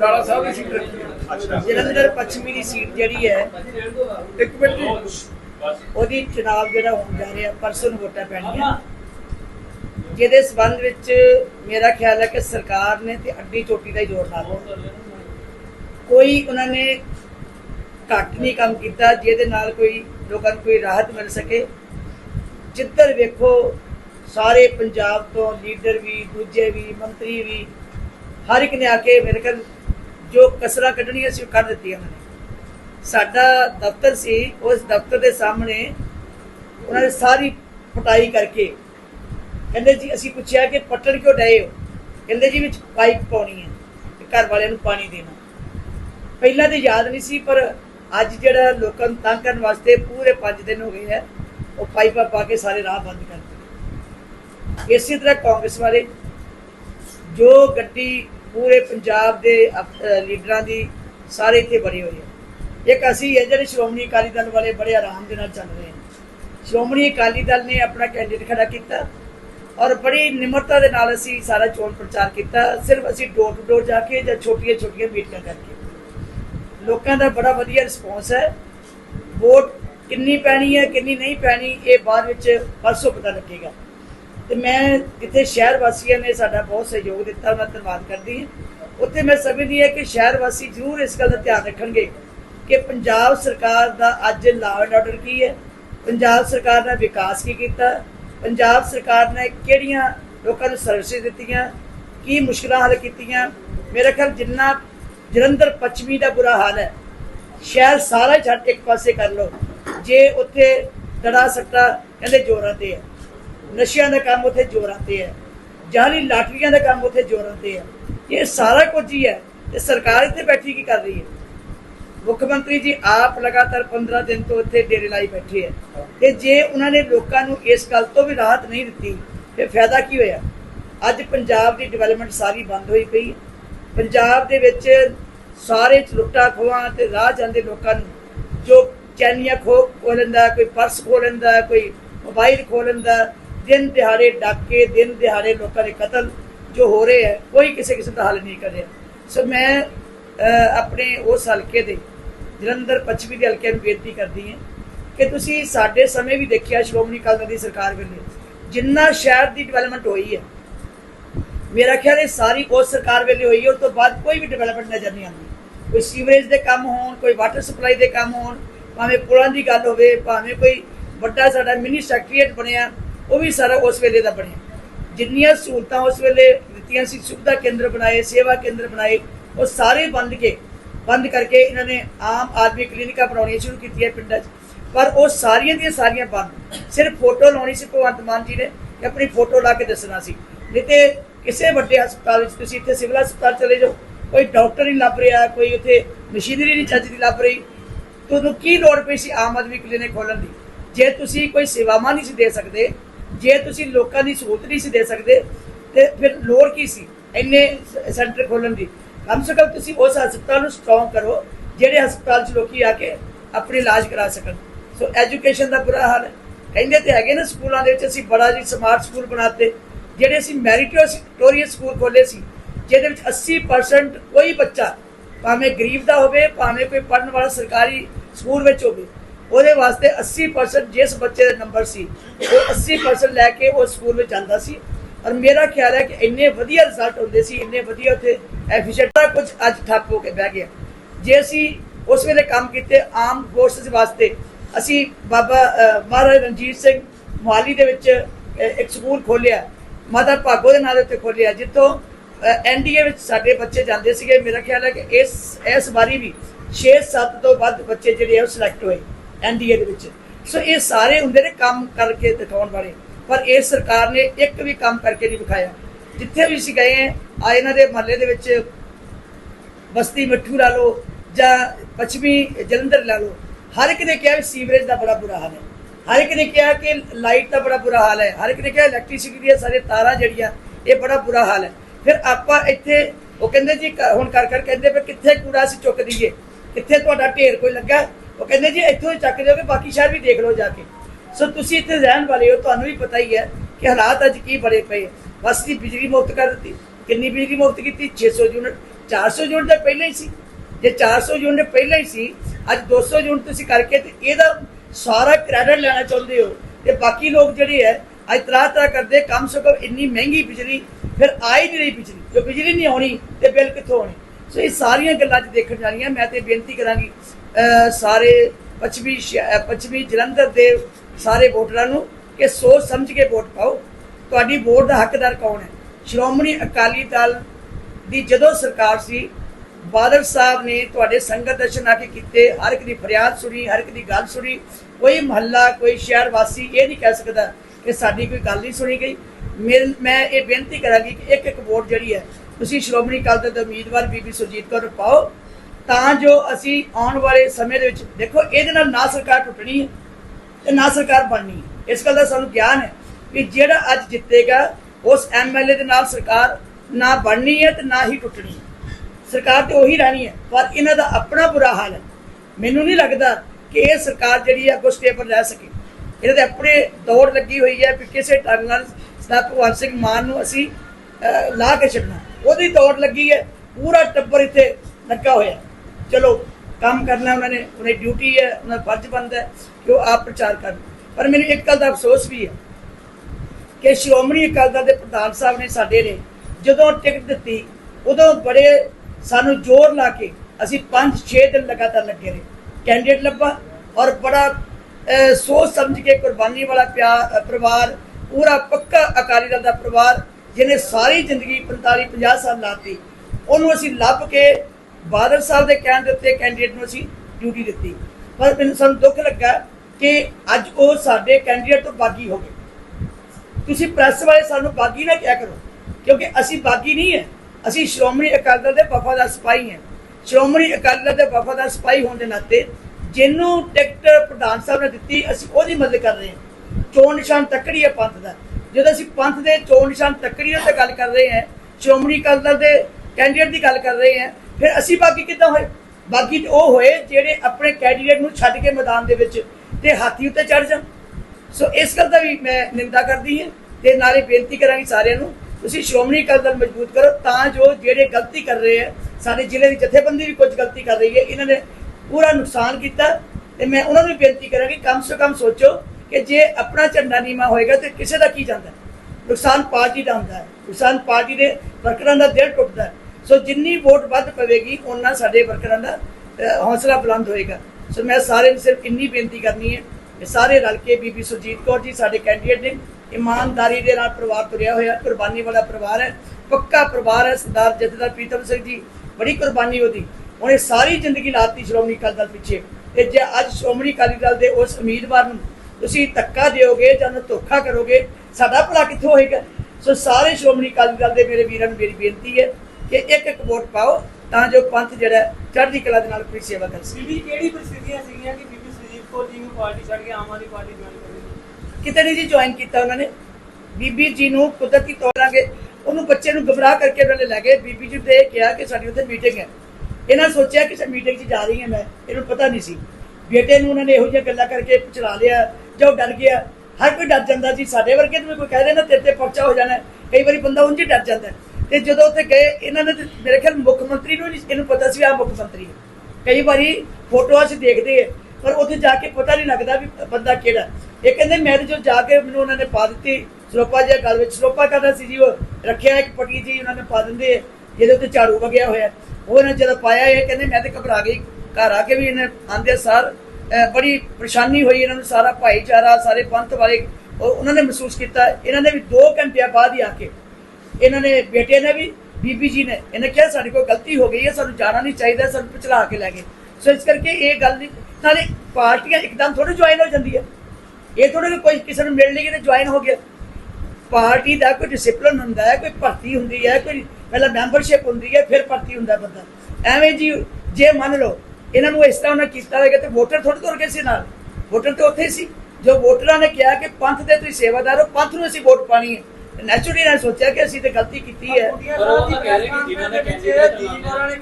ਬਟਾਲਾ ਸਾਹਿਬ ਦੀ seat ਰੱਖੀ। ਹੈ ਅੱਛਾ ਜਲੰਧਰ ਪੱਛਮੀ ਦੀ ਸੀਟ ਜਿਹੜੀ ਹੈ ਇੱਕ ਮਿੰਟ ਜੀ। ਉਹਦੀ ਚੁਣਾਵ ਜਿਹੜਾ ਹੋਣ ਜਾ ਰਿਹਾ ਪਰਸੋਂ ਨੂੰ ਵੋਟਾਂ ਪੈਣੀਆਂ ਜਿਹਦੇ ਸਬੰਧ ਵਿੱਚ ਮੇਰਾ ਖਿਆਲ ਹੈ ਕਿ ਸਰਕਾਰ ਨੇ ਤੇ ਅੱਡੀ ਚੋਟੀ ਦਾ ਹੀ ਜ਼ੋਰ ਲਾ ਲਿਆ। ਕੋਈ ਉਹਨਾਂ ਨੇ ਘੱਟ ਨਹੀਂ ਕੰਮ ਕੀਤਾ ਜਿਹਦੇ ਨਾਲ ਕੋਈ ਲੋਕਾਂ ਨੂੰ ਕੋਈ ਰਾਹਤ ਮਿਲ ਸਕੇ। ਜਿੱਧਰ ਵੇਖੋ ਸਾਰੇ ਪੰਜਾਬ ਤੋਂ ਲੀਡਰ ਵੀ ਦੂਜੇ ਵੀ ਮੰਤਰੀ ਵੀ ਹਰ ਇੱਕ ਨੇ ਆ ਕੇ ਮੇਰੇ ਕੋਲ ਜੋ ਕਸਰਾਂ ਕੱਢਣੀਆਂ ਸੀ ਉਹ ਕੱਢ ਦਿੱਤੀਆਂ ਉਹਨਾਂ ਨੇ। ਸਾਡਾ ਦਫ਼ਤਰ ਸੀ, ਉਸ ਦਫ਼ਤਰ ਦੇ ਸਾਹਮਣੇ ਉਹਨਾਂ ਨੇ ਸਾਰੀ ਪਟਾਈ ਕਰਕੇ ਕਹਿੰਦੇ ਜੀ, ਅਸੀਂ ਪੁੱਛਿਆ ਕਿ ਪੱਟਣ ਕਿਉਂ ਡਏ ਹੋ? ਕਹਿੰਦੇ ਜੀ, ਵਿੱਚ ਪਾਈਪ ਪਾਉਣੀ ਹੈ ਤੇ ਘਰ ਵਾਲਿਆਂ ਨੂੰ ਪਾਣੀ ਦੇਣਾ। ਪਹਿਲਾਂ ਤੇ ਯਾਦ ਨਹੀਂ ਸੀ, ਪਰ ਅੱਜ ਜਿਹੜਾ ਲੋਕਾਂ ਨੂੰ ਤੰਗ ਕਰਨ ਵਾਸਤੇ ਪੂਰੇ 5 ਦਿਨ ਹੋ ਗਏ ਹੈ, ਉਹ ਪਾਈਪਾਂ ਪਾ ਕੇ ਸਾਰੇ ਰਾਹ ਬੰਦ ਕਰ ਦਿੱਤੇ। ਇਸੇ ਤਰ੍ਹਾਂ ਕਾਂਗਰਸ ਵਾਲੇ ਜੋ ਗੱਡੀ ਪੂਰੇ ਪੰਜਾਬ ਦੇ ਲੀਡਰਾਂ ਦੀ ਸਾਰੇ ਇੱਥੇ ਬਣੀ ਹੋਈ ਹੈ। ਇੱਕ ਅਸੀਂ ਹੈ ਜਿਹੜੇ ਸ਼੍ਰੋਮਣੀ ਅਕਾਲੀ ਦਲ ਵਾਲੇ ਬੜੇ ਆਰਾਮ ਦੇ ਨਾਲ ਚੱਲ ਰਹੇ ਹਾਂ। ਸ਼੍ਰੋਮਣੀ ਅਕਾਲੀ ਦਲ ਨੇ ਆਪਣਾ ਕੈਂਡੀਡੇਟ ਖੜਾ ਕੀਤਾ ਔਰ ਬੜੀ ਨਿਮਰਤਾ ਦੇ ਨਾਲ ਅਸੀਂ ਸਾਰਾ ਚੋਣ ਪ੍ਰਚਾਰ ਕੀਤਾ। ਸਿਰਫ ਅਸੀਂ ਡੋਰ ਟੂ ਡੋਰ ਜਾ ਕੇ ਜਾਂ ਛੋਟੀਆਂ ਛੋਟੀਆਂ ਮੀਟਿੰਗਾਂ ਕਰਕੇ। ਲੋਕਾਂ ਦਾ ਬੜਾ ਵਧੀਆ ਰਿਸਪੌਂਸ ਹੈ। ਵੋਟ ਕਿੰਨੀ ਪੈਣੀ ਹੈ, ਕਿੰਨੀ ਨਹੀਂ ਪੈਣੀ, ਇਹ ਬਾਅਦ ਵਿੱਚ ਪਰਸੋਂ ਪਤਾ ਲੱਗੇਗਾ। ਤੇ ਮੈਂ ਜਿੱਥੇ ਸ਼ਹਿਰ ਵਾਸੀਆਂ ਨੇ ਸਾਡਾ ਬਹੁਤ ਸਹਿਯੋਗ ਦਿੱਤਾ ਮੈਂ ਧੰਨਵਾਦ ਕਰਦੀ ਹਾਂ। ਉੱਥੇ ਮੈਂ ਸਮਝਦੀ ਹਾਂ ਕਿ ਸ਼ਹਿਰ ਵਾਸੀ ਜ਼ਰੂਰ ਇਸ ਗੱਲ ਦਾ ਧਿਆਨ ਰੱਖਣਗੇ ਕਿ ਪੰਜਾਬ ਸਰਕਾਰ ਦਾ ਅੱਜ ਲਾਅ ਐਂਡ ਆਰਡਰ ਕੀ ਹੈ, ਪੰਜਾਬ ਸਰਕਾਰ ਨੇ ਵਿਕਾਸ ਕੀ ਕੀਤਾ, ਪੰਜਾਬ ਸਰਕਾਰ ਨੇ ਕਿਹੜੀਆਂ ਲੋਕਾਂ ਨੂੰ ਸਰਵਿਸਿਜ਼ ਦਿੱਤੀਆਂ, ਕੀ ਮੁਸ਼ਕਲਾਂ ਹੱਲ ਕੀਤੀਆਂ। ਮੇਰੇ ਖਿਆਲ ਜਿੰਨਾ ਜਲੰਧਰ ਪੱਛਮੀ ਦਾ ਬੁਰਾ ਹਾਲ ਹੈ, ਸ਼ਹਿਰ ਸਾਰਾ ਛੱਡ ਇੱਕ ਪਾਸੇ ਕਰ ਲਓ। ਜੇ ਉੱਥੇ ਦੜਾ ਸੱਟਾ ਕਹਿੰਦੇ ਜੋਰਾਂ ਤੇ ਹੈ। ਨਸ਼ਿਆਂ ਦਾ ਕੰਮ ਉੱਥੇ ਜੋਰਾਂ ਤੇ ਹੈ। ਜਾਲੀ ਲਾਟਰੀਆਂ ਦਾ ਕੰਮ ਉੱਥੇ ਜੋਰਾਂ ਤੇ ਹੈ। ਇਹ ਸਾਰਾ ਕੁਝ ਹੀ ਹੈ ਤੇ ਸਰਕਾਰ ਇੱਥੇ ਬੈਠੀ ਕੀ ਕਰ ਰਹੀ ਹੈ? ਮੁੱਖ ਮੰਤਰੀ ਜੀ ਆਪ ਲਗਾਤਾਰ 15 ਦਿਨ ਤੋਂ ਇੱਥੇ ਡੇਰੇ ਲਾਈ ਬੈਠੇ ਹੈ। ਤੇ ਜੇ ਉਹਨਾਂ ਨੇ ਲੋਕਾਂ ਨੂੰ ਇਸ ਗੱਲ ਤੋਂ ਵੀ ਰਾਹਤ ਨਹੀਂ ਦਿੱਤੀ, ਫਿਰ ਫਾਇਦਾ ਕੀ ਹੋਇਆ? ਅੱਜ ਪੰਜਾਬ ਦੀ ਡਿਵੈਲਪਮੈਂਟ ਸਾਰੀ ਬੰਦ ਹੋਈ ਪਈ ਪੰਜਾਬ ਦੇ ਵਿੱਚ ਸਾਰੇ ਚ ਲੁੱਟਾਂ ਖੋਹਾਂ ਤੇ ਰਾਹ ਜਾਂਦੇ ਲੋਕਾਂ ਨੂੰ ਜੋ ਚੈਨੀਆਂ ਖੋ ਖੋਹ ਲੈਂਦਾ, ਕੋਈ ਪਰਸ ਖੋਹ ਲੈਂਦਾ, ਕੋਈ ਮੋਬਾਈਲ ਖੋਹ ਲੈਂਦਾ ਦਿਨ ਦਿਹਾੜੇ ਡਾਕੇ, ਦਿਨ ਦਿਹਾੜੇ ਲੋਕਾਂ ਦੇ ਕਤਲ ਜੋ ਹੋ ਰਹੇ ਹੈ, ਕੋਈ ਕਿਸੇ ਕਿਸਮ ਦਾ ਹੱਲ ਨਹੀਂ ਕਰ ਰਿਹਾ। ਸੋ ਮੈਂ ਆਪਣੇ ਉਸ ਹਲਕੇ ਦੇ ਜਲੰਧਰ ਪੱਛਮੀ ਦੇ ਹਲਕੇ ਨੂੰ ਬੇਨਤੀ ਕਰਦੀ ਹਾਂ ਕਿ ਤੁਸੀਂ ਸਾਡੇ ਸਮੇਂ ਵੀ ਦੇਖਿਆ, ਸ਼੍ਰੋਮਣੀ ਅਕਾਲੀ ਦਲ ਦੀ ਸਰਕਾਰ ਵੇਲੇ, ਜਿੰਨਾ ਸ਼ਹਿਰ ਦੀ ਡਿਵੈਲਪਮੈਂਟ ਹੋਈ ਹੈ, ਮੇਰਾ ਖਿਆਲ ਇਹ ਸਾਰੀ ਉਸ ਸਰਕਾਰ ਵੇਲੇ ਹੋਈ ਹੈ, ਉਸ ਤੋਂ ਬਾਅਦ ਕੋਈ ਵੀ ਡਿਵੈਲਪਮੈਂਟ ਨਜ਼ਰ ਨਹੀਂ ਆਉਂਦੀ। ਕੋਈ ਸੀਵਰੇਜ ਦੇ ਕੰਮ ਹੋਣ, ਕੋਈ ਵਾਟਰ ਸਪਲਾਈ ਦੇ ਕੰਮ ਹੋਣ, ਭਾਵੇਂ ਪੁਲਾਂ ਦੀ ਗੱਲ ਹੋਵੇ, ਭਾਵੇਂ ਕੋਈ ਵੱਡਾ ਸਾਡਾ ਮਿਨੀ ਸੈਕਟਰੀਏਟ ਬਣਿਆ ਉਹ ਵੀ ਸਾਰਾ ਉਸ ਵੇਲੇ ਦਾ ਬਣਿਆ। ਜਿੰਨੀਆਂ ਸਹੂਲਤਾਂ ਉਸ ਵੇਲੇ ਦਿੱਤੀਆਂ ਸੀ, ਸੁਵਿਧਾ ਕੇਂਦਰ ਬਣਾਏ, ਸੇਵਾ ਕੇਂਦਰ ਬਣਾਏ, ਉਹ ਸਾਰੇ ਬੰਦ ਕੇ, ਬੰਦ ਕਰਕੇ ਇਹਨਾਂ ਨੇ ਆਮ ਆਦਮੀ ਕਲੀਨਿਕਾਂ ਬਣਾਉਣੀਆਂ ਸ਼ੁਰੂ ਕੀਤੀਆਂ ਪਿੰਡਾਂ 'ਚ। ਪਰ ਉਹ ਸਾਰੀਆਂ ਦੀਆਂ ਸਾਰੀਆਂ ਬੰਦ। ਸਿਰਫ ਫੋਟੋ ਲਾਉਣੀ ਸੀ ਭਗਵੰਤ ਮਾਨ ਜੀ ਨੇ ਕਿ ਆਪਣੀ ਫੋਟੋ ਲਾ ਕੇ ਦੱਸਣਾ ਸੀ। ਨਹੀਂ ਤੇ ਕਿਸੇ ਵੱਡੇ ਹਸਪਤਾਲ ਵਿੱਚ ਤੁਸੀਂ ਇੱਥੇ ਸਿਵਲ ਹਸਪਤਾਲ ਚਲੇ ਜਾਓ, ਕੋਈ ਡਾਕਟਰ ਨਹੀਂ ਲੱਭ ਰਿਹਾ, ਕੋਈ ਉੱਥੇ ਮਸ਼ੀਨਰੀ ਨਹੀਂ ਚੱਜ ਦੀ ਲੱਭ ਰਹੀ। ਤੁਹਾਨੂੰ ਕੀ ਲੋੜ ਪਈ ਸੀ ਆਮ ਆਦਮੀ ਕਲੀਨਿਕ ਖੋਲਣ ਦੀ? ਜੇ ਤੁਸੀਂ ਕੋਈ ਸੇਵਾਵਾਂ ਨਹੀਂ ਸੀ ਦੇ ਸਕਦੇ ਜੇ ਤੁਸੀਂ ਲੋਕਾਂ ਦੀ ਸਹੂਲਤ ਨਹੀਂ ਸੀ ਦੇ ਸਕਦੇ, ਤੇ ਫਿਰ ਲੋੜ ਕੀ ਸੀ ਇੰਨੇ ਸੈਂਟਰ ਖੋਲਣ ਦੀ? ਕਮ ਸੇ ਕਮ ਤੁਸੀਂ ਉਸ ਹਸਪਤਾਲ ਨੂੰ ਸਟਰੋਂਗ ਕਰੋ, ਜਿਹੜੇ ਹਸਪਤਾਲ 'ਚ ਲੋਕੀ ਆ ਕੇ ਆਪਣੇ ਇਲਾਜ ਕਰਾ ਸਕਣ। ਸੋ ਐਜੂਕੇਸ਼ਨ ਦਾ ਬੁਰਾ ਹਾਲ ਹੈ। ਕਹਿੰਦੇ ਤੇ ਹੈਗੇ ਨਾ ਸਕੂਲਾਂ ਦੇ ਵਿੱਚ ਅਸੀਂ ਬੜਾ ਜੀ ਸਮਾਰਟ ਸਕੂਲ ਬਣਾਤੇ, ਜਿਹੜੇ ਅਸੀਂ ਮੈਰੀਟੋਰੀਅਸ ਸਕੂਲ ਖੋਲੇ ਸੀ, ਜਿਹਦੇ ਵਿੱਚ 80% ਕੋਈ ਬੱਚਾ ਭਾਵੇਂ ਗਰੀਬ ਦਾ ਹੋਵੇ, ਭਾਵੇਂ ਕੋਈ ਪੜਨ ਵਾਲਾ ਸਰਕਾਰੀ ਸਕੂਲ ਵਿੱਚ ਹੋਵੇ ਉਹਦੇ ਵਾਸਤੇ 80% ਜਿਸ ਬੱਚੇ ਦੇ ਨੰਬਰ ਸੀ ਉਹ 80% ਲੈ ਕੇ ਉਹ ਸਕੂਲ ਵਿੱਚ ਜਾਂਦਾ ਸੀ। ਔਰ ਮੇਰਾ ਖਿਆਲ ਹੈ ਕਿ ਇੰਨੇ ਵਧੀਆ ਰਿਜ਼ਲਟ ਹੁੰਦੇ ਸੀ ਇੰਨੇ ਵਧੀਆ ਉੱਥੇ ਐਫੀਸ਼ੀਐਂਟ ਕੁਝ ਅੱਜ ਠੱਪ ਹੋ ਕੇ ਬਹਿ ਗਿਆ। ਜੇ ਅਸੀਂ ਉਸ ਵੇਲੇ ਕੰਮ ਕੀਤੇ ਆਮ ਫੋਰਸਸ ਵਾਸਤੇ ਅਸੀਂ ਬਾਬਾ ਅ, ਮਹਾਰਾਜਾ ਰਣਜੀਤ ਸਿੰਘ ਮੁਹਾਲੀ ਦੇ ਵਿੱਚ ਇੱਕ ਸਕੂਲ ਖੋਲਿਆ ਮਾਤਾ ਭਾਗੋ ਦੇ ਨਾਂ ਦੇ ਉੱਤੇ ਖੋਲਿਆ ਜਿੱਥੋਂ ਐਨਡੀਏ ਵਿੱਚ ਸਾਡੇ ਬੱਚੇ ਜਾਂਦੇ ਸੀਗੇ। ਮੇਰਾ ਖਿਆਲ ਹੈ ਕਿ ਇਸ ਇਸ ਵਾਰੀ ਵੀ 6-7 ਤੋਂ ਵੱਧ ਬੱਚੇ ਜਿਹੜੇ ਆ ਉਹ ਸਿਲੈਕਟ ਹੋਏ। ਐਨਡੀਏ ਦੇ ਵਿੱਚ। ਸੋ ਇਹ ਸਾਰੇ ਹੁੰਦੇ ਨੇ ਕੰਮ ਕਰਕੇ ਦਿਖਾਉਣ ਵਾਲੇ। ਪਰ ਇਹ ਸਰਕਾਰ ਨੇ ਇੱਕ ਵੀ ਕੰਮ ਕਰਕੇ ਨਹੀਂ ਵਿਖਾਇਆ। ਜਿੱਥੇ ਵੀ ਅਸੀਂ ਗਏ ਆ, ਇਹਨਾਂ ਦੇ ਮਹੱਲੇ ਦੇ ਵਿੱਚ ਬਸਤੀ ਮਿੱਠੂ ਲਾ ਲਓ ਜਾਂ ਪੱਛਮੀ ਜਲੰਧਰ ਲਾ ਲਓ, ਹਰ ਇੱਕ ਨੇ ਕਿਹਾ ਵੀ ਸੀਵਰੇਜ ਦਾ ਬੜਾ ਬੁਰਾ ਹਾਲ ਹੈ। ਹਰ ਇੱਕ ਨੇ ਕਿਹਾ ਕਿ ਲਾਈਟ ਦਾ ਬੜਾ ਬੁਰਾ ਹਾਲ ਹੈ। ਹਰ ਇੱਕ ਨੇ ਕਿਹਾ ਇਲੈਕਟ੍ਰਿਸਿਟੀ ਦੀਆਂ ਸਾਰੇ ਤਾਰਾਂ ਜਿਹੜੀਆਂ, ਇਹ ਬੜਾ ਬੁਰਾ ਹਾਲ ਹੈ। ਫਿਰ ਆਪਾਂ ਇੱਥੇ, ਉਹ ਕਹਿੰਦੇ ਜੀ ਹੁਣ ਕਰ ਕਰ ਕਹਿੰਦੇ ਵੀ ਕਿੱਥੇ ਕੂੜਾ ਅਸੀਂ ਚੁੱਕ ਦਈਏ, ਕਿੱਥੇ ਤੁਹਾਡਾ ਢੇਰ ਕੋਈ ਲੱਗਾ? ਉਹ ਕਹਿੰਦੇ ਜੀ, ਇੱਥੋਂ ਚੱਕ ਜਾਓਗੇ ਬਾਕੀ ਸ਼ਹਿਰ ਵੀ ਦੇਖ ਲਓ ਜਾ ਕੇ। ਸੋ ਤੁਸੀਂ ਇੱਥੇ ਰਹਿਣ ਵਾਲੇ ਹੋ, ਤੁਹਾਨੂੰ ਵੀ ਪਤਾ ਹੀ ਹੈ ਕਿ ਹਾਲਾਤ ਅੱਜ ਕੀ ਬੜੇ ਪਏ ਆ। ਬਸ ਜੀ, ਬਿਜਲੀ ਮੁਫਤ ਕਰ ਦਿੱਤੀ। ਕਿੰਨੀ ਬਿਜਲੀ ਮੁਫਤ ਕੀਤੀ? 600 ਯੂਨਿਟ 400 ਯੂਨਿਟ ਤਾਂ ਪਹਿਲਾਂ ਹੀ ਸੀ। ਜੇ 400 ਯੂਨਿਟ ਪਹਿਲਾਂ ਹੀ ਸੀ, ਅੱਜ 200 ਯੂਨਿਟ ਤੁਸੀਂ ਕਰਕੇ ਤੇ ਇਹਦਾ ਸਾਰਾ ਕ੍ਰੈਡਿਟ ਲੈਣਾ ਚਾਹੁੰਦੇ ਹੋ। ਤੇ ਬਾਕੀ ਲੋਕ ਜਿਹੜੇ ਹੈ, ਅੱਜ ਤਰਾ ਤਰਾ ਕਰਦੇ, ਕਮ ਸੋ ਕਮ ਇੰਨੀ ਮਹਿੰਗੀ ਬਿਜਲੀ, ਫਿਰ ਆ ਹੀ ਨਹੀਂ ਰਹੀ ਬਿਜਲੀ। ਜੋ ਬਿਜਲੀ ਨਹੀਂ ਆਉਣੀ, ਤੇ ਬਿੱਲ ਕਿੱਥੋਂ ਆਉਣੇ? ਸੋ ਇਹ ਸਾਰੀਆਂ ਗੱਲਾਂ 'ਚ ਦੇਖਣ ਜਾਣੀਆਂ। ਮੈਂ ਤੇ ਬੇਨਤੀ ਕਰਾਂਗੀ ਸਾਰੇ ਪੱਛਮੀ ਸ਼ਹਿ- ਪੱਛਮੀ ਜਲੰਧਰ ਦੇ ਸਾਰੇ ਵੋਟਰਾਂ ਨੂੰ ਕਿ ਸੋਚ ਸਮਝ ਕੇ ਵੋਟ ਪਾਓ। ਤੁਹਾਡੀ ਵੋਟ ਦਾ ਹੱਕਦਾਰ ਕੌਣ ਹੈ? ਸ਼੍ਰੋਮਣੀ ਅਕਾਲੀ ਦਲ ਦੀ ਜਦੋਂ ਸਰਕਾਰ ਸੀ, ਬਾਦਲ ਸਾਹਿਬ ਨੇ ਤੁਹਾਡੇ ਸੰਗਤ ਦਰਸ਼ਨ ਆ ਕੇ ਕੀਤੇ, ਹਰ ਇੱਕ ਦੀ ਫਰਿਆਦ ਸੁਣੀ, ਹਰ ਇੱਕ ਦੀ ਗੱਲ ਸੁਣੀ। ਕੋਈ ਮਹੱਲਾ, ਕੋਈ ਸ਼ਹਿਰ ਵਾਸੀ ਇਹ ਨਹੀਂ ਕਹਿ ਸਕਦਾ ਕਿ ਸਾਡੀ ਕੋਈ ਗੱਲ ਨਹੀਂ ਸੁਣੀ ਗਈ। ਮੇਰੇ- ਮੈਂ ਇਹ ਬੇਨਤੀ ਕਰਾਂਗੀ ਕਿ ਇੱਕ ਇੱਕ ਵੋਟ ਜਿਹੜੀ ਹੈ, ਤੁਸੀਂ ਸ਼੍ਰੋਮਣੀ ਅਕਾਲੀ ਦਲ ਦੇ ਉਮੀਦਵਾਰ ਬੀਬੀ ਸੁਰਜੀਤ ਕੌਰ ਨੂੰ ਪਾਓ। ਤਾਂ ਜੋ ਅਸੀਂ ਆਉਣ ਵਾਲੇ ਸਮੇਂ ਦੇ ਵਿੱਚ ਦੇਖੋ ਇਹਦੇ ਨਾਲ ਨਾ ਸਰਕਾਰ ਟੁੱਟਣੀ ਹੈ ਤੇ ਨਾ ਸਰਕਾਰ ਬਣਨੀ ਹੈ। ਇਸ ਗੱਲ ਦਾ ਸਾਨੂੰ ਗਿਆਨ ਹੈ ਕਿ ਜਿਹੜਾ ਅੱਜ ਜਿੱਤੇਗਾ ਉਸ ਐਮਐਲਏ ਦੇ ਨਾਲ ਸਰਕਾਰ ਨਾ ਬਣਨੀ ਹੈ ਤੇ ਨਾ ਹੀ ਟੁੱਟਣੀ ਹੈ। ਸਰਕਾਰ ਤੇ ਉਹੀ ਰਹਿਣੀ ਹੈ ਪਰ ਇਹਨਾਂ ਦਾ ਆਪਣਾ ਬੁਰਾ ਹਾਲ ਹੈ। ਮੈਨੂੰ ਨਹੀਂ ਲੱਗਦਾ ਕਿ ਇਹ ਸਰਕਾਰ ਜਿਹੜੀ ਹੈ ਅੱਗੋਂ ਸਟੇਬਲ ਰਹਿ ਸਕੇ। ਇਹਨਾਂ ਦੇ ਆਪਣੇ ਦੌੜ ਲੱਗੀ ਹੋਈ ਹੈ ਕਿ ਕਿਸੇ ਢੰਗ ਨਾਲ ਸਰਦਾਰ ਭਗਵੰਤ ਸਿੰਘ ਮਾਨ ਨੂੰ ਅਸੀਂ ਅਹ, ਲਾ ਕੇ ਛੱਡਣਾ। ਉਹਦੀ ਦੌੜ ਲੱਗੀ ਹੈ ਪੂਰਾ ਟੱਬਰ ਇੱਥੇ ਲੱਗਾ ਹੋਇਆ ਚਲੋ ਕੰਮ ਕਰਨਾ ਉਹਨਾਂ ਨੇ ਉਹਨੇ ਡਿਊਟੀ ਹੈ ਉਹਨਾਂ ਦਾ ਫਰਜ਼ ਬਣਦਾ ਕਿ ਉਹ ਆਪ ਪ੍ਰਚਾਰ ਕਰਨ ਪਰ ਮੈਨੂੰ ਇੱਕ ਗੱਲ ਦਾ ਅਫਸੋਸ ਵੀ ਹੈ ਕਿ ਸ਼੍ਰੋਮਣੀ ਅਕਾਲੀ ਦਲ ਦੇ ਪ੍ਰਧਾਨ ਸਾਹਿਬ ਨੇ ਸਾਡੇ ਨੇ ਜਦੋਂ ਟਿਕਟ ਦਿੱਤੀ ਉਦੋਂ ਬੜੇ ਸਾਨੂੰ ਜ਼ੋਰ ਲਾ ਕੇ ਅਸੀਂ 5-6 ਦਿਨ ਲਗਾਤਾਰ ਲੱਗੇ ਰਹੇ ਕੈਂਡੀਡੇਟ ਲੱਭਾ ਔਰ ਬੜਾ ਸੋਚ ਸਮਝ ਕੇ ਕੁਰਬਾਨੀ ਵਾਲਾ ਪਿਆ ਪਰਿਵਾਰ ਪੂਰਾ ਪੱਕਾ ਅਕਾਲੀ ਦਲ ਦਾ ਪਰਿਵਾਰ ਜਿਹਨੇ ਸਾਰੀ ਜ਼ਿੰਦਗੀ 45-50 ਸਾਲ ਲਾਤੀ ਉਹਨੂੰ ਅਸੀਂ ਲੱਭ ਕੇ ਬਾਦਲ ਸਾਹਿਬ ਦੇ ਕਹਿਣ ਦੇ ਉੱਤੇ ਕੈਂਡੀਡੇਟ ਨੂੰ ਅਸੀਂ ਡਿਊਟੀ ਦਿੱਤੀ। ਪਰ ਮੈਨੂੰ ਸਾਨੂੰ ਦੁੱਖ ਲੱਗਾ ਕਿ ਅੱਜ ਉਹ ਸਾਡੇ ਕੈਂਡੀਡੇਟ ਤੋਂ ਬਾਗੀ ਹੋ ਗਏ। ਤੁਸੀਂ ਪ੍ਰੈਸ ਵਾਲੇ ਸਾਨੂੰ ਬਾਗੀ ਨਾ ਕਿਹਾ ਕਰੋ, ਕਿਉਂਕਿ ਅਸੀਂ ਬਾਗੀ ਨਹੀਂ ਹੈ। ਅਸੀਂ ਸ਼੍ਰੋਮਣੀ ਅਕਾਲੀ ਦਲ ਦੇ ਵਫਾਦਾਰ ਸਿਪਾਹੀ ਹਾਂ। ਸ਼੍ਰੋਮਣੀ ਅਕਾਲੀ ਦਲ ਦੇ ਵਫਾਦਾਰ ਸਿਪਾਹੀ ਹੋਣ ਦੇ ਨਾਤੇ ਜਿਹਨੂੰ ਟਿਕਟ ਪ੍ਰਧਾਨ ਸਾਹਿਬ ਨੇ ਦਿੱਤੀ, ਅਸੀਂ ਉਹਦੀ ਮਦਦ ਕਰ ਰਹੇ ਹਾਂ। ਚੋਣ ਨਿਸ਼ਾਨ ਤੱਕੜੀ ਹੈ ਪੰਥ ਦਾ। ਜਦੋਂ ਅਸੀਂ ਪੰਥ ਦੇ ਚੋਣ ਨਿਸ਼ਾਨ ਤੱਕੜੀ ਤੇ ਗੱਲ ਕਰ ਰਹੇ ਹਾਂ, ਸ਼੍ਰੋਮਣੀ ਅਕਾਲੀ ਦਲ ਦੇ ਕੈਂਡੀਡੇਟ ਦੀ ਗੱਲ ਕਰ ਰਹੇ ਹਾਂ ਫਿਰ ਅਸੀਂ ਬਾਗੀ ਕਿੱਦਾਂ ਹੋਏ? ਬਾਗੀ ਤੇ ਉਹ ਹੋਏ ਜਿਹੜੇ ਆਪਣੇ ਕੈਂਡੀਡੇਟ ਨੂੰ ਛੱਡ ਕੇ ਮੈਦਾਨ ਦੇ ਵਿੱਚ ਤੇ ਹਾਥੀ ਉੱਤੇ ਚੜ ਜਾਣ। ਸੋ ਇਸ ਗੱਲ ਦਾ ਵੀ ਮੈਂ ਨਿੰਦਾ ਕਰਦੀ ਹਾਂ ਤੇ ਨਾਲੇ ਬੇਨਤੀ ਕਰਾਂਗੀ ਸਾਰਿਆਂ ਨੂੰ, ਤੁਸੀਂ ਸ਼੍ਰੋਮਣੀ ਅਕਾਲੀ ਦਲ ਮਜ਼ਬੂਤ ਕਰੋ ਤਾਂ ਜੋ ਜਿਹੜੇ ਗਲਤੀ ਕਰ ਰਹੇ ਆ, ਸਾਡੇ ਜ਼ਿਲ੍ਹੇ ਦੀ ਜਥੇਬੰਦੀ ਵੀ ਕੁਝ ਗਲਤੀ ਕਰ ਰਹੀ ਹੈ, ਇਹਨਾਂ ਨੇ ਪੂਰਾ ਨੁਕਸਾਨ ਕੀਤਾ ਤੇ ਮੈਂ ਉਹਨਾਂ ਨੂੰ ਵੀ ਬੇਨਤੀ ਕਰਾਂਗੀ, ਕਮ ਸੇ ਕਮ ਸੋਚੋ ਕਿ ਜੇ ਆਪਣਾ ਝੰਡਾ ਨੀਵਾ ਹੋਏਗਾ ਤੇ ਕਿਸੇ ਦਾ ਕੀ ਜਾਂਦਾ। ਨੁਕਸਾਨ ਪਾਰਟੀ ਦਾ ਹੁੰਦਾ ਹੈ। ਨੁਕਸਾਨ ਪਾਰਟੀ ਦੇ ਵਰਕਰਾਂ ਦਾ ਦਿਲ ਟੁੱਟਦਾ ਹੈ। ਸੋ ਜਿੰਨੀ ਵੋਟ ਵੱਧ ਪਵੇਗੀ ਉਹਨਾਂ ਸਾਡੇ ਵਰਕਰਾਂ ਦਾ ਅਹ, ਹੌਸਲਾ ਬੁਲੰਦ ਹੋਏਗਾ। ਸੋ ਮੈਂ ਸਾਰਿਆਂ ਨੂੰ ਸਿਰਫ ਇੰਨੀ ਬੇਨਤੀ ਕਰਨੀ ਹੈ ਕਿ ਸਾਰੇ ਰਲ ਕੇ ਬੀਬੀ ਸੁਰਜੀਤ ਕੌਰ ਜੀ ਸਾਡੇ ਕੈਂਡੀਡੇਟ ਨੇ ਇਮਾਨਦਾਰੀ ਦੇ ਨਾਲ ਪਰਿਵਾਰ ਤੁਰਿਆ ਹੋਇਆ ਕੁਰਬਾਨੀ ਵਾਲਾ ਪਰਿਵਾਰ ਹੈ ਪੱਕਾ ਪਰਿਵਾਰ ਹੈ ਸਰਦਾਰ ਜਥੇਦਾਰ ਪ੍ਰੀਤਮ ਸਿੰਘ ਜੀ ਬੜੀ ਕੁਰਬਾਨੀ ਉਹਦੀ। ਉਹਨੇ ਸਾਰੀ ਜ਼ਿੰਦਗੀ ਲਾਤੀ ਸ਼੍ਰੋਮਣੀ ਅਕਾਲੀ ਦਲ ਪਿੱਛੇ। ਤੇ ਜੇ ਅੱਜ ਸ਼੍ਰੋਮਣੀ ਅਕਾਲੀ ਦਲ ਦੇ ਉਸ ਉਮੀਦਵਾਰ ਨੂੰ ਤੁਸੀਂ ਧੱਕਾ ਦਿਓਗੇ ਜਾਂ ਉਹਨੂੰ ਧੋਖਾ ਕਰੋਗੇ ਸਾਡਾ ਭਲਾ ਕਿੱਥੋਂ ਹੋਏਗਾ? ਸੋ ਸਾਰੇ ਸ਼੍ਰੋਮਣੀ ਅਕਾਲੀ ਦਲ ਦੇ ਮੇਰੇ ਵੀਰਾਂ ਨੂੰ ਮੇਰੀ ਬੇਨਤੀ ਹੈ ਕਿ ਇੱਕ ਇੱਕ ਵੋਟ ਪਾਓ ਤਾਂ ਜੋ ਪੰਥ ਜਿਹੜਾ ਚੜ੍ਹਦੀ ਕਲਾ ਦੇ ਨਾਲ ਆਪਣੀ ਸੇਵਾ ਕਰ ਸਕੇ। ਬੀਬੀ ਕਿਹੜੀ ਪ੍ਰਸਿੱਧੀਆਂ ਸੀਗੀਆਂ ਕਿ ਬੀਬੀ ਸੁਜੀਤ ਕੌਰ ਜੀ ਨੂੰ ਪਾਰਟੀ ਛੱਡ ਕੇ ਆਮ ਆਦਮੀ ਪਾਰਟੀ ਜੁਆਇਨ ਕਰੀ ਕਿਤੇ ਨਹੀਂ ਜੀ ਜੁਆਇਨ ਕੀਤਾ ਉਹਨਾਂ ਨੇ। ਬੀਬੀ ਜੀ ਨੂੰ ਕੁਦਰਤੀ ਤੌਰ ਲਾਂਗੇ ਉਹਨੂੰ ਬੱਚੇ ਨੂੰ ਗਬਰਾਹ ਕਰਕੇ ਉਹਨਾਂ ਨੇ ਲੈ ਗਏ। ਬੀਬੀ ਜੀ ਨੇ ਕਿਹਾ ਕਿ ਸਾਡੀ ਉੱਥੇ ਮੀਟਿੰਗ ਹੈ। ਇਹਨਾਂ ਸੋਚਿਆ ਕਿ ਮੀਟਿੰਗ 'ਚ ਜਾ ਰਹੀ ਹਾਂ ਮੈਂ। ਇਹਨੂੰ ਪਤਾ ਨਹੀਂ ਸੀ। ਬੇਟੇ ਨੂੰ ਉਹਨਾਂ ਨੇ ਇਹੋ ਜਿਹੀਆਂ ਗੱਲਾਂ ਕਰਕੇ ਚਲਾ ਲਿਆ ਜੋ ਡਰ ਗਿਆ। ਹਰ ਕੋਈ ਡਰ ਜਾਂਦਾ ਜੀ। ਸਾਡੇ ਵਰਗੇ ਵੀ ਕੋਈ ਕਹਿ ਦੇ ਨਾ ਤੇਰੇ ਤੇ ਪਰਚਾ ਹੋ ਜਾਣਾ। ਕਈ ਵਾਰੀ ਬੰਦਾ ਉਂਝ ਹੀ ਡਰ ਜਾਂਦਾ। ਤੇ ਜਦੋਂ ਉੱਥੇ ਗਏ, ਇਹਨਾਂ ਨੇ ਤੇ ਮੇਰੇ ਖਿਆਲ ਮੁੱਖ ਮੰਤਰੀ ਨੂੰ ਇਹਨੂੰ ਪਤਾ ਸੀ ਆ ਮੁੱਖ ਮੰਤਰੀ ਹੈ। ਕਈ ਵਾਰੀ ਫੋਟੋਆਂ 'ਚ ਦੇਖਦੇ ਆ ਪਰ ਉੱਥੇ ਜਾ ਕੇ ਪਤਾ ਨਹੀਂ ਲੱਗਦਾ ਵੀ ਬੰਦਾ ਕਿਹੜਾ ਇਹ ਕਹਿੰਦੇ, ਮੈਂ ਤੇ ਜੋ ਜਾ ਕੇ ਮੈਨੂੰ ਉਹਨਾਂ ਨੇ ਪਾ ਦਿੱਤੀ ਸਰੋਪਾ ਜਿਹਾ ਗੱਲ ਵਿੱਚ ਸਰੋਪਾ ਕਰਦਾ ਸੀ ਜੀ, ਉਹ ਰੱਖਿਆ ਇੱਕ ਪੱਟੀ ਜੀ ਉਹਨਾਂ ਨੇ ਪਾ ਦਿੰਦੇ ਜਿਹਦੇ ਉੱਤੇ ਝਾੜੂ ਵਗਿਆ ਹੋਇਆ ਉਹ ਇਹਨਾਂ ਜਦੋਂ ਪਾਇਆ, ਇਹ ਕਹਿੰਦੇ, ਮੈਂ ਤੇ ਘਬਰਾ ਗਈ, ਘਰ ਆ ਕੇ ਵੀ ਇਹਨੇ ਆਂਦੇ ਸਾਰ ਬੜੀ ਪਰੇਸ਼ਾਨੀ ਹੋਈ ਇਹਨਾਂ ਨੂੰ, ਸਾਰਾ ਭਾਈਚਾਰਾ, ਸਾਰੇ ਪੰਥ ਵਾਲੇ ਉਹਨਾਂ ਨੇ ਮਹਿਸੂਸ ਕੀਤਾ। ਇਹਨਾਂ ਨੇ ਵੀ 2 ਘੰਟਿਆਂ ਬਾਅਦ ਹੀ ਆ ਕੇ ਇਹਨਾਂ ਨੇ ਬੇਟੇ ਨੇ ਵੀ ਬੀਬੀ ਜੀ ਨੇ ਇਹਨੇ ਕਿਹਾ ਸਾਡੀ ਕੋਈ ਗਲਤੀ ਹੋ ਗਈ ਹੈ ਸਾਨੂੰ ਜਾਣਾ ਨਹੀਂ ਚਾਹੀਦਾ ਸਾਨੂੰ ਪਛਲਾ ਕੇ ਲੈ ਗਏ ਸੋ ਇਸ ਕਰਕੇ ਇਹ ਗੱਲ ਨਹੀਂ ਨਾਲੇ ਪਾਰਟੀਆਂ ਇੱਕਦਮ ਥੋੜੀ ਜੁਆਇਨ ਹੋ ਜਾਂਦੀ ਹੈ ਇਹ ਥੋੜੇ ਕੋਈ ਕਿਸੇ ਨੂੰ ਮਿਲ ਲਈ ਤੇ ਜੁਆਇਨ ਹੋ ਗਿਆ ਪਾਰਟੀ ਦਾ ਕੋਈ ਡਿਸਪਲਿਨ ਹੁੰਦਾ ਹੈ ਕੋਈ ਭਰਤੀ ਹੁੰਦੀ ਹੈ ਕੋਈ ਪਹਿਲਾਂ ਮੈਂਬਰਸ਼ਿਪ ਹੁੰਦੀ ਹੈ ਫਿਰ ਭਰਤੀ ਹੁੰਦਾ ਬੰਦਾ ਐਵੇਂ ਜੀ ਜੇ ਮੰਨ ਲਓ ਇਹਨਾਂ ਨੂੰ ਇਸ ਤਰ੍ਹਾਂ ਉਹਨਾਂ ਕੀਤਾ ਹੋਵੇਗਾ ਤੇ ਵੋਟਰ ਥੋੜੇ ਤੁਰ ਗਏ ਸੀ ਨਾਲ ਵੋਟਰ ਤੇ ਉੱਥੇ ਸੀ ਜੋ ਵੋਟਰਾਂ ਨੇ ਕਿਹਾ ਕਿ ਪੰਥ ਦੇ ਤੁਸੀਂ ਸੇਵਾਦਾਰ ਹੋ ਪੰਥ ਨੂੰ ਅਸੀਂ ਵੋਟ ਪਾਣੀ ਹੈ ਨੈਚੁਰਲੀ ਨੇ ਸੋਚਿਆ ਕਿ ਅਸੀਂ ਤੇ ਗਲਤੀ ਕੀਤੀ ਹੈ। ਪਰ ਉਹ ਕਹਿ ਰਹੇ ਕਿ ਜਿਨ੍ਹਾਂ ਨੇ ਕੈਂਡੀਡੇਟ